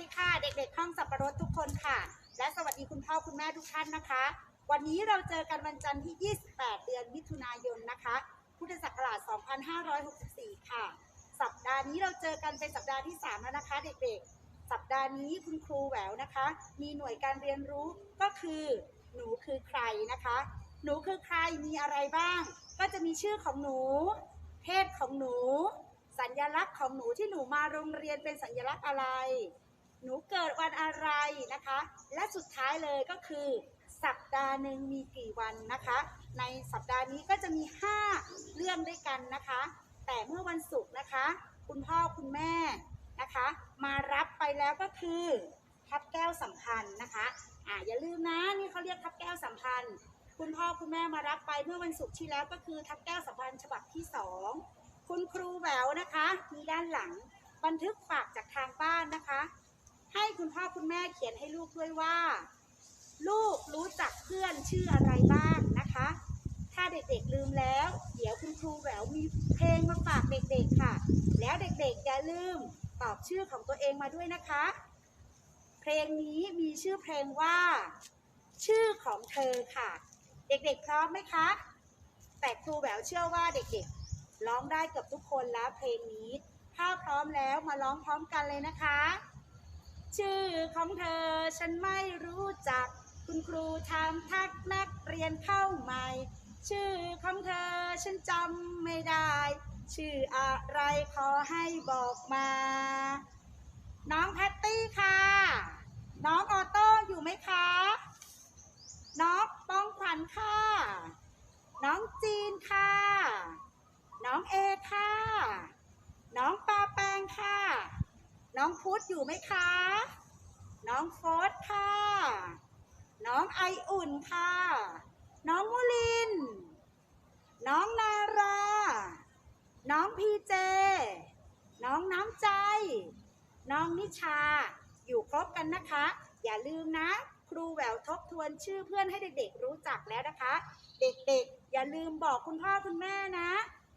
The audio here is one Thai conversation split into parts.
ดีค่ะ เด็กๆห้องสับปะรดทุกคนค่ะ และสวัสดีคุณพ่อคุณแม่ทุกท่านนะคะ วันนี้เราเจอกันวันจันทร์ที่ 28 เดือนมิถุนายนนะคะ พุทธศักราช 2564 ค่ะ สัปดาห์นี้เราเจอกันเป็นสัปดาห์ที่ 3 แล้วนะคะ เด็กๆ สัปดาห์นี้คุณครูแหววนะคะ มีหน่วยการเรียนรู้ก็คือหนูคือใครนะคะ หนูคือใครมีอะไรบ้าง ก็จะมีชื่อของหนู เพศของหนู สัญลักษณ์ของหนูที่หนูมาโรงเรียนเป็นสัญลักษณ์อะไร หนูเกิดวันอะไรนะคะ และสุดท้ายเลยก็คือ สัปดาห์หนึ่งมีกี่วันนะคะ ในสัปดาห์นี้ก็จะมี 5 เรื่องด้วยกันนะคะ แต่เมื่อวันศุกร์นะคะ คุณพ่อคุณแม่นะคะ มารับไปแล้วก็คือทับแก้วสัมพันธ์นะคะอ่าอย่าลืมนะนี่เขาเรียกทับแก้วสัมพันธ์ คุณพ่อคุณแม่มารับไปเมื่อวันศุกร์ที่แล้วก็คือทับแก้วสัมพันธ์ฉบับที่สองคุณครูแหววนะคะ มีด้านหลังบันทึกฝากจากทางบ้านนะคะ ให้คุณพ่อคุณแม่เขียนให้ลูกด้วยว่า ลูกรู้จักเพื่อนชื่ออะไรบ้างนะคะ ถ้าเด็กๆลืมแล้ว เดี๋ยวคุณครูแหววมีเพลงมาฝากเด็กๆค่ะ แล้วเด็กๆอย่าลืมตอบชื่อของตัวเองมาด้วยนะคะ เพลงนี้มีชื่อเพลงว่า ชื่อของเธอค่ะ เด็กๆพร้อมไหมคะ แต่ครูแหววเชื่อว่าเด็กๆร้องได้เกือบทุกคนแล้วเพลงนี้ ถ้าพร้อมแล้วมาร้องพร้อมกันเลยนะคะ ชื่อของเธอฉันไม่รู้จัก คุณครูถามทักนักเรียนเข้าใหม่ ชื่อของเธอฉันจำไม่ได้ ชื่ออะไรขอให้บอกมา น้องแพตตี้ค่ะ น้องออโต้อยู่ไหมคะ น้องป้องขวัญค่ะ น้องจีนค่ะ น้องเอค่ะ น้องปาแปงค่ะ น้องพุธอยู่ไหมคะ น้องโฟสค่ะ น้องไออุ่นค่ะ น้องมุลิน น้องนารา น้องพีเจ น้องน้ำใจ น้องนิชา อยู่ครบกันนะคะ อย่าลืมนะ ครูแหววทบทวนชื่อเพื่อนให้เด็กๆรู้จักแล้วนะคะ เด็กๆ อย่าลืมบอกคุณพ่อคุณแม่นะ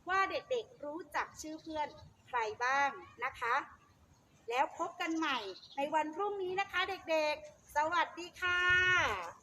ว่าเด็กๆรู้จักชื่อเพื่อนใครบ้างนะคะ แล้วพบกันใหม่ในวันพรุ่งนี้นะคะเด็กๆ สวัสดีค่ะ